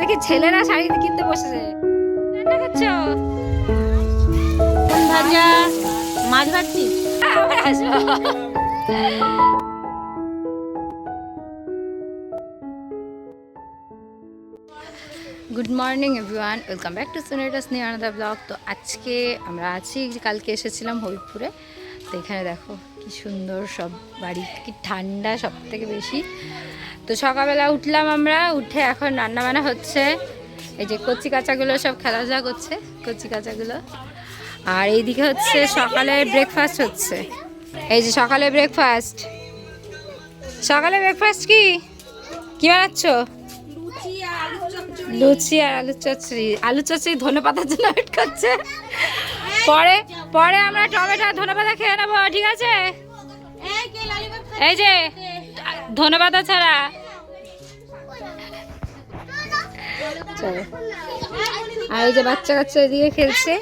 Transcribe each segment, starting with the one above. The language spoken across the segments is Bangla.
দেখি ছেলেরা শাড়ি কিনতে বসেছে। রান্না করছ কোন ভাজা? মাছ ভাজছি। Good morning everyone welcome back to সোনেটাস নিয়ে আনাদা ব্লগ তো আজকে আমরা আছি কালকে এসেছিলাম হবিবপুরে। তো এখানে দেখো কি সুন্দর সব বাড়ি কি ঠান্ডা সব থেকে বেশি। তো সকালবেলা উঠলাম আমরা উঠে এখন রান্না বান্না হচ্ছে। এই যে কচি কাঁচাগুলো সব খেলাধুলা করছে কচি কাঁচাগুলো। আর এইদিকে হচ্ছে সকালে ব্রেকফাস্ট হচ্ছে। এই যে সকালে ব্রেকফাস্ট সকালে ব্রেকফাস্ট কি? কি বানাচ্ছ? লুচি আর আলু চচ্চড়ি। আলু চচ্চড়ি। ধনে পাতার জন্য ওয়েট করছে। পরে পরে আমরা টমেটো আর ধনে পাতা খেয়ে নেব, ঠিক আছে? এই যে ধনে পাতা ছাড়া আর এই যে বাচ্চা কাচ্চা এদিকে খেলছে।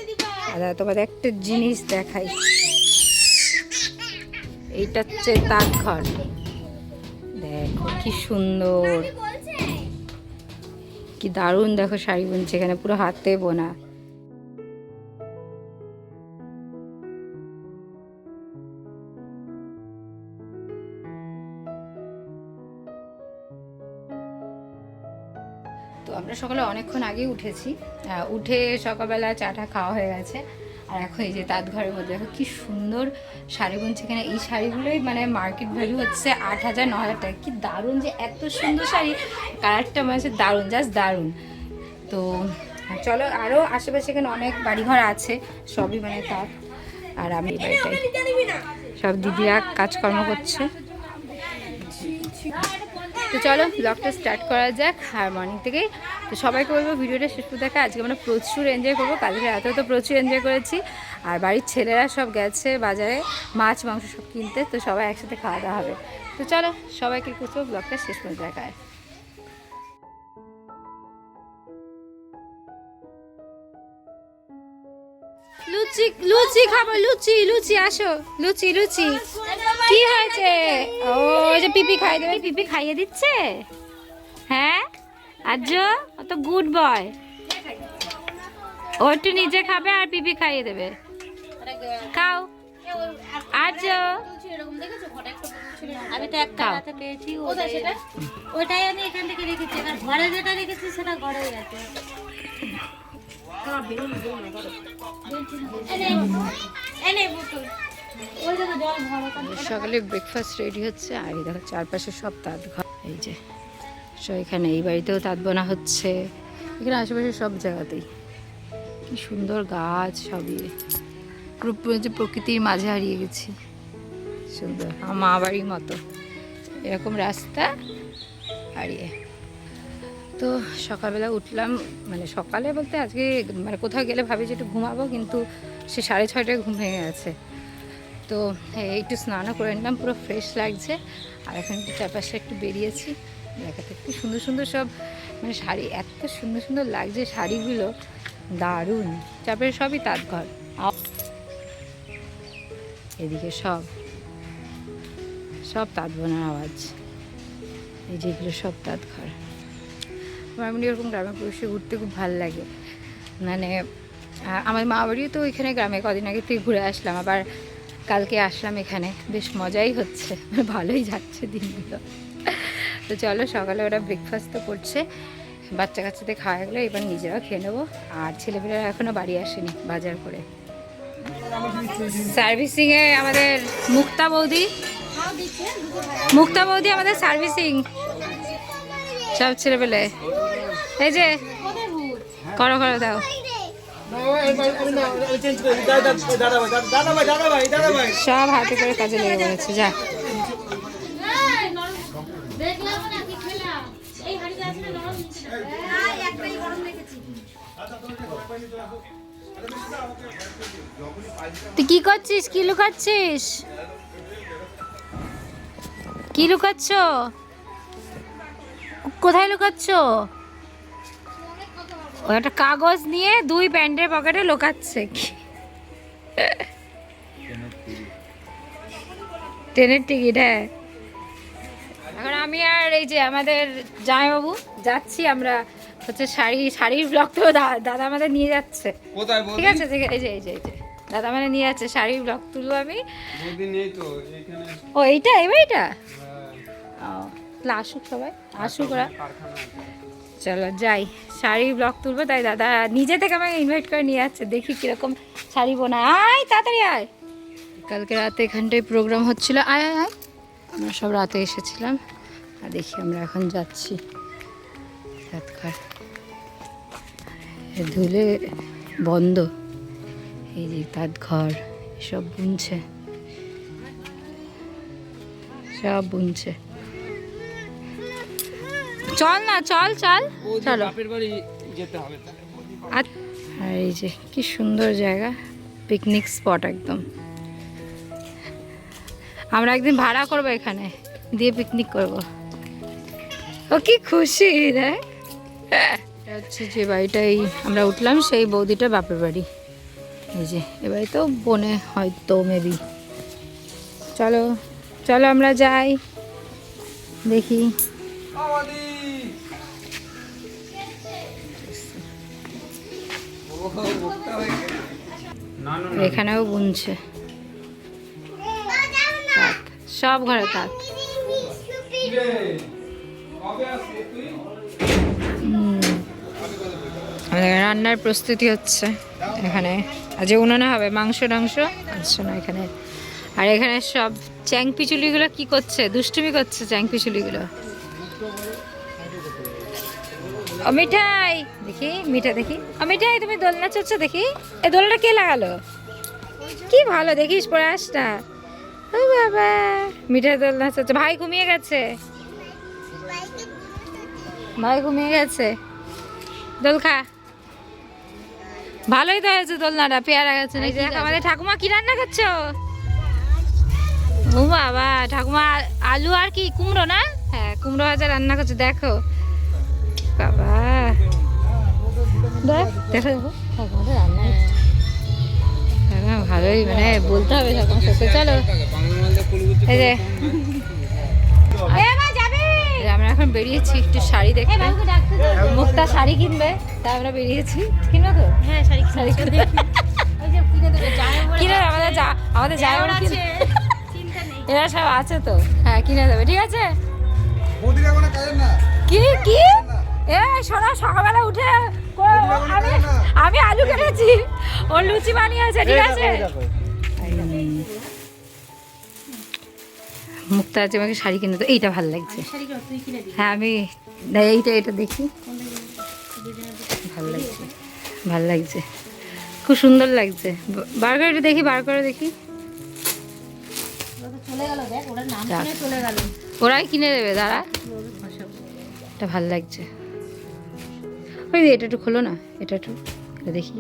আর তোমাদের একটা জিনিস দেখাই। এইটা হচ্ছে তার ঘর দেখো, কি সুন্দর। কি দারুণ দেখো শাড়ি বুনছে, এখানে পুরো হাতে বোনা। সকালে অনেকক্ষণ আগেই উঠেছি। উঠে সকালবেলা চাটা খাওয়া হয়ে গেছে। আর এখন এই যে তাঁত ঘরের মধ্যে, দেখো কি সুন্দর শাড়ি বুনছে এখানে এই শাড়িগুলোই মানে মার্কেট ভ্যালু হচ্ছে আট হাজার, ন হাজার টাকা। কি দারুণ যে এত সুন্দর শাড়ি। কালারটা মানে দারুণ জাস্ট দারুণ। তো, চলো আরও আশেপাশে এখানে অনেক বাড়িঘর আছে, সবই মানে তাঁত। আর আমি বাড়িটাই। সব দিদিরা কাজকর্ম করছে। তো চলো ব্লগটা স্টার্ট করা যাক আর মর্নিং থেকেই। তো সবাইকে বলব ভিডিওটা শেষ দেখা। আজকে আমরা প্রচুর এনজয় করব। কালকে রাতে তো প্রচুর এনজয় করেছি। আর বাড়ির ছেলেরা সব গেছে বাজারে, মাছ, মাংস সব কিনতে। তো সবাই একসাথে খাওয়া দাওয়া হবে। তো চলো সবাইকে কিছু ব্লগটা শেষ পর্যন্ত দেখায় লুচি লুচি খাব, লুচি লুচি, আসো। লুচি লুচি। কি হয়েছে? ও ওই যে পিপি খাই দেবে। পিপি খাইয়ে দিচ্ছে? হ্যাঁ? আজ অত গুড বয়। ও একটু নিজে খাবে আর পিপি খাইয়ে দেবে। খাও। আজ আমি তো একটা। হাতে পেয়েছি ওটাই। আমি এখান থেকে রেখেছি। আর ঘরে যেটা রেখেছি সেটা ঘরেই আছে। এনে, এনে বোতল। সকালে ব্রেকফাস্ট রেডি হচ্ছে, আর এই দেখো চারপাশে সব তাঁত ঘর। এই যে, সো এখানে এই বাড়িতেও তাঁত বোনা হচ্ছে। এখানে আশেপাশে সব জায়গাতেই। কি সুন্দর গাছ সবই। যে প্রকৃতির মাঝে হারিয়ে গেছি। সুন্দর, আমার মা বাড়ির মতো। এরকম রাস্তা, হারিয়ে। তো সকালবেলা উঠলাম মানে সকালে বলতে আজকে মানে কোথাও গেলে ভাবি যে একটু ঘুমাবো, কিন্তু সে সাড়ে ছয়টায় ঘুম ভেঙে গেছে। তো এই একটু স্নানও করে নিলাম, পুরো ফ্রেশ লাগছে। আর এখন একটু চারপাশে একটু বেরিয়েছি। দেখাতে একটু সুন্দর সুন্দর সব মানে শাড়ি, এত সুন্দর সুন্দর লাগছে শাড়িগুলো। দারুণ। চারপাশে সবই তাঁত ঘর এদিকে সব। সব তাঁত বোনার আওয়াজ। এই যেগুলো সব তাঁত ঘর আমার এমনি এরকম গ্রামের পরিবেশে ঘুরতে খুব ভালো লাগে। মানে আমার মা বাড়িও তো ওইখানে গ্রামে কদিন আগে থেকে ঘুরে আসলাম। আবার কালকে আসলাম এখানে। বেশ মজাই হচ্ছে। ভালোই যাচ্ছে দিনগুলো। তো চলো, সকালে ওরা ব্রেকফাস্ট তো করছে। বাচ্চা কাচ্চাদের খাওয়া গেলো এবার নিজেরাও খেয়ে নেব। আর ছেলেমেয়েরা এখনও বাড়ি আসেনি বাজার করে। সার্ভিসিংয়ে আমাদের মুক্তা বৌদি। মুক্তা বৌদি আমাদের সার্ভিসিং সব ছেলেবেলে এই যে, করো করো, দাও। সব হাতে করে কাজে লেগে পড়েছে, যা। তুই কি করছিস? কি লুকাচ্ছিস? কি লুকাচ্ছ? কোথায় লুকাচ্ছ? ও একটা কাগজ নিয়ে দুই প্যান্টের পকেটে লুকাচ্ছে ট্রেনের টিকিট হ্যাঁ। এখন আমি আর এই যে আমাদের জামাইবাবু যাচ্ছি আমরা হচ্ছে শাড়ি শাড়ির ব্লগ তো দাদা আমাদের নিয়ে যাচ্ছে। ঠিক আছে ঠিক আছে এই যে এই যে এই যে দাদা মানে নিয়ে যাচ্ছে শাড়ির ব্লগ তুলবো আমি। ও এইটা এবার এটা হ্যাঁ, ও আসুক সবাই আসুক ওরা। চলো যাই শাড়ির ব্লগ তুলবো, তাই দাদা নিজে থেকে আমাকে ইনভাইট করে নিয়ে যাচ্ছে, দেখি কীরকম শাড়ি বোনা আয়, তাড়াতাড়ি আয়। কালকে রাতে এখানটায় প্রোগ্রাম হচ্ছিল, আয় আয় আয়। আমরা সব রাতে এসেছিলাম, আর দেখি আমরা এখন যাচ্ছি। ধুলে বন্ধ। এই যে তার ঘর, সব বুনছে। সব বুনছে। চল না চল চল। চলো। বাপের বাড়ি যেতে হবে তাহলে। বৌদি আর এই যে কি সুন্দর জায়গা। পিকনিক স্পট একদম। আমরা একদিন ভাড়া করব এখানে দিয়ে পিকনিক করব। ও কি খুশি রে। এটা হচ্ছে যে বাড়িটাই আমরা উঠলাম সেই বৌদিটা বাপের বাড়ি। এই যে এ বাড়ি তো বনে হয়তো মেবি চলো চলো আমরা যাই। দেখি। এখানেও বুনছে। সব ঘরে তাঁত রান্নার প্রস্তুতি হচ্ছে এখানে। আজ উনানে হবে মাংস টাংস। আচ্ছা না, এখানে। আর এখানে সব চ্যাং পিচুলিগুলো কি করছে? দুষ্টুমি করছে চ্যাং পিচুলিগুলো ও মিঠাই। দেখি মিঠা দেখি। ও মিঠাই তুমি দোলনা চড়ছো দেখি। এ দোলনা কে লাগালো? কি ভালো দেখিস পরে আস না ও বাবা মিঠাই দোলনা চড়ছে। ভাই ঘুমিয়ে গেছে। ভাই ঘুমিয়ে গেছে। দোল খা। ভালোই তো হয়েছে দোলনাটা পেয়ারা গেছে আমাদের ঠাকুমা কি রান্না করছ ও বাবা ঠাকুমা আলু আর কি কুমড়ো না? হ্যাঁ কুমড়ো ভাজা রান্না করছে দেখো। বাবা। দেখ দেখো রান্না ভালোই মানে বলতে হবে ঠাকুমার সাথে চলো। এই যে। আমরা এখন বেরিয়েছি একটু শাড়ি দেখতে। মুক্তা শাড়ি কিনবে তাই আমরা বেরিয়েছি। কিনবে তো? হ্যাঁ শাড়ি শাড়ি কিনে যে আমাদের যা আমাদের চিন্তা এরা সব আছে তো। হ্যাঁ কিনে দেবে ঠিক আছে? কি কি? এ শোনো সকালবেলা উঠে আমি আমি আলু কেটেছি। ও লুচি বানিয়েছে ঠিক আছে? মুক্তা আছে আমাকে শাড়ি কিনে তো এইটা ভালো লাগছে। হ্যাঁ আমি না, এইটা এটা দেখি। ভালো লাগছে ভালো লাগছে। খুব সুন্দর লাগছে। বার করে একটু দেখি বার করে দেখি। ওরা তো চলে গেল দেখ ওরা নাম যাক। শুনে চলে গেল। ওরাই কিনে দেবে দাঁড়া। এটা ভালো লাগছে। ওই এটা একটু খোলো না এটা একটু এটা দেখি।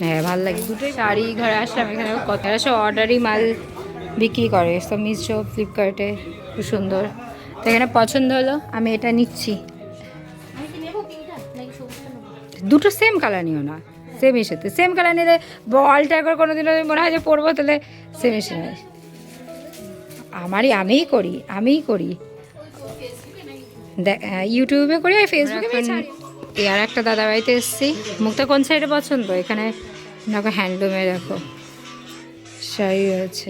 হ্যাঁ ভালো লাগে। দুটোই শাড়ি ঘরে আসলাম এখানে কত সব অর্ডারই মাল বিক্রি করে। সব মিশো ফ্লিপকার্টে খুব সুন্দর। তো এখানে পছন্দ হলো আমি এটা নিচ্ছি। দুটো সেম কালার নিও না। সেম এসেতে সেম কালার নিলে অল্টার করে কোনো দিন মনে হয় যে পরবো তাহলে সেম এসে আমারই আমিই করি আমিই করি। ইউটিউবে করি আর ফেসবুকে এই আর একটা দাদা বাড়িতে এসেছি। মুখটা কোন সাইডে পছন্দ? এখানে দেখো হ্যান্ডলুমে দেখো। শাড়ি আছে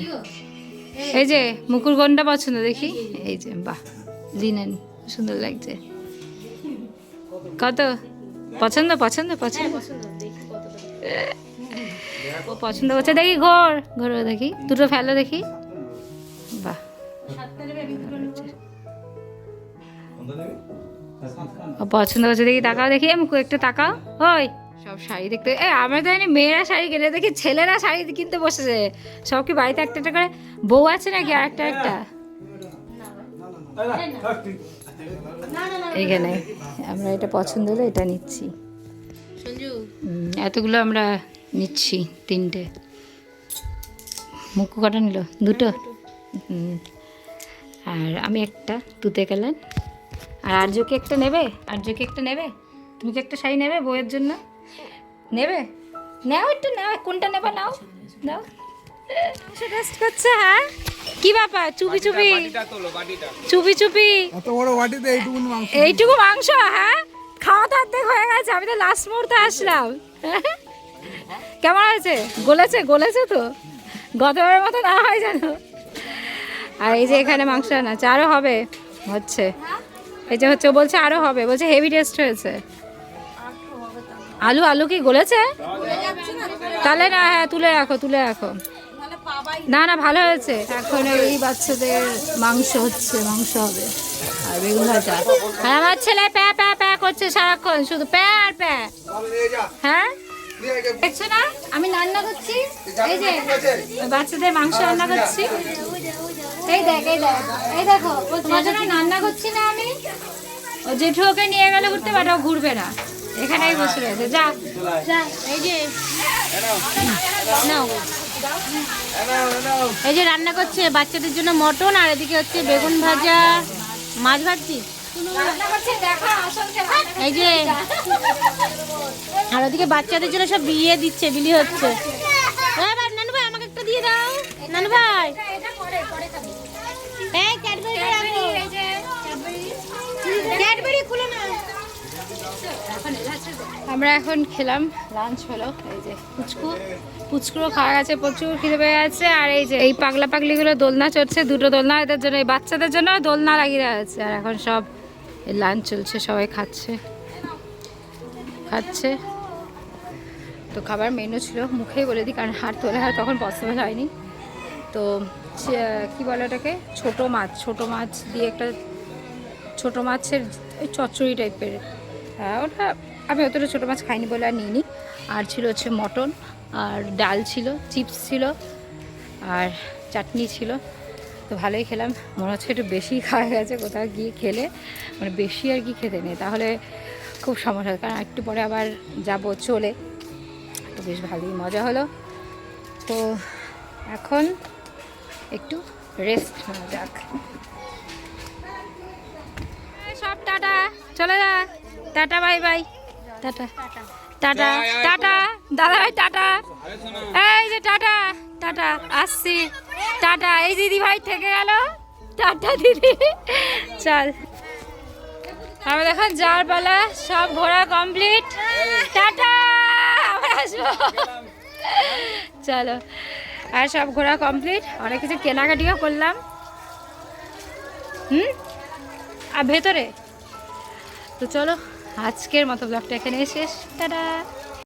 এই যে মুকুর কোনটা পছন্দ দেখি? এই যে বাহ লিনেন সুন্দর লাগছে। কত? পছন্দ পছন্দ পছন্দ? ও পছন্দ করছে। দেখি ঘর ঘর দেখি। দুটো ফেলো দেখি। বাহ। পছন্দ করছে দেখি তাকাও দেখি আমি একটু তাকাও। ওই সব শাড়ি দেখতে এ আমরা তো জানি মেয়েরা শাড়ি কিনে দেখি ছেলেরা শাড়ি কিনতে বসেছে। সব কি বাড়িতে একটা একটা করে বউ আছে নাকি আর একটা একটা? না না না এখানে আমরা এটা পছন্দ হলো এটা নিচ্ছি। এতগুলো আমরা নিচ্ছি তিনটে। মুখ কটা নিল? দুটো? আর আমি একটা তুতে গেলেন আর আর্যকে একটা নেবে? আর্যকে একটা নেবে? তুমি কি একটা শাড়ি নেবে বইয়ের জন্য? নেবে? নাও একটু নাও কোনটা নেবে নাও? নাও। সেটা করছে হ্যাঁ? কি ব্যাপার? চুপি চুপি। বাটিটা তোলো বাটিটা। চুপি চুপি। অত বড় বাটিতে এইটুকু মাংস এইটুকু মাংস হ্যাঁ? খাওয়া তো অর্ধেক হয়ে গেছে আমি তো লাস্ট মুহূর্তে আসলাম। কেমন হয়েছে? গলেছে? গলেছে তো? গতবারের মতো না হয় জানো আর এই যে এখানে মাংস না চারও হবে হচ্ছে। এই যে হচ্ছে বলছে আরও হবে, বলছে হেভি টেস্ট হয়েছে। আলু আলু কি গলেছে? তাহলে না হ্যাঁ তুলে রাখো তুলে রাখো। না না, ভালো হয়েছে। এখন এই বাচ্চাদের মাংস হচ্ছে, মাংস হবে। আর বেগুন ভাজা। আর আমার ছেলে প্যা প্যা প্যা করছে সারাক্ষণ, শুধু প্যা আর প্যা। হ্যাঁ? দেখছ না? আমি রান্না করছি। এই যে, বাচ্চাদের মাংস রান্না করছি। এই দেখ এই দেখ এই দেখো তোমার জন্য রান্না করছি না আমি। ও জেঠু ওকে নিয়ে গেলে ঘুরতে ও ঘুরবে না। এখানেই বসে রয়েছে যা। যা। এই যে নাও। এই যে রান্না করছে বাচ্চাদের জন্য মটন আর এদিকে হচ্ছে বেগুন ভাজা মাছ ভাজছি। এই যে আর ওদিকে বাচ্চাদের জন্য সব বিয়ে দিচ্ছে বিলি হচ্ছে। নানু ভাই আমাকে একটা দিয়ে দাও। নানু ভাই এই ক্যাডবেরি রাখো ক্যাডবেরি খুলে না আমরা এখন খেলাম লাঞ্চ হলো, এই যে পুচকু। পুচকুরও খাওয়া গেছে প্রচুর খিদে পেয়ে গেছে আর এই যে এই পাগলা পাগলিগুলো দোলনা চড়ছে, দুটো দোলনা এদের জন্য, এই বাচ্চাদের জন্য দোলনা লাগিয়ে আছে আর এখন সব এই লাঞ্চ চলছে, সবাই খাচ্ছে। খাচ্ছে। তো খাবার মেনু ছিল মুখেই বলে দিই, কারণ হাত তোলে আর তখন পসিবল হয়নি। তো কি বলে ওটাকে? ছোটো মাছ ছোটো মাছ দিয়ে একটা ছোটো মাছের চচ্চড়ি টাইপের হ্যাঁ ওটা আমি অতটা ছোটো মাছ খাইনি বলে আর নিইনি। আর ছিল হচ্ছে মটন, আর ডাল ছিল, চিপস ছিল, আর চাটনি ছিল। তো ভালোই খেলাম। মনে হচ্ছে একটু বেশি খাওয়া গেছে, কোথাও গিয়ে খেলে। মানে বেশি আর কি খেতে নেই। তাহলে খুব সমস্যা কারণ একটু পরে আবার যাব চলে। তো বেশ ভালোই মজা হলো। তো এখন একটু রেস্ট নেওয়া যাক। সব টাটা। চলে যা। Tata, bye bye. Tata. Tata. Tata. দাদা ভাই টাটা। এই যে টাটা। টাটা আসছি। টাটা। এই দিদি ভাই থেকে গেল। টাটা দিদি। চল। আমি দেখুন যাওয়ার পালা। সব ঘোরা কমপ্লিট। টাটা। আবার আসব। চলো। আর সব ঘোরা কমপ্লিট। অনেক কিছু কেনাকাটিও করলাম। হুম? আর ভেতরে? তো চলো। আজকের মতো ব্লগটা এখানে শেষ। টাটা।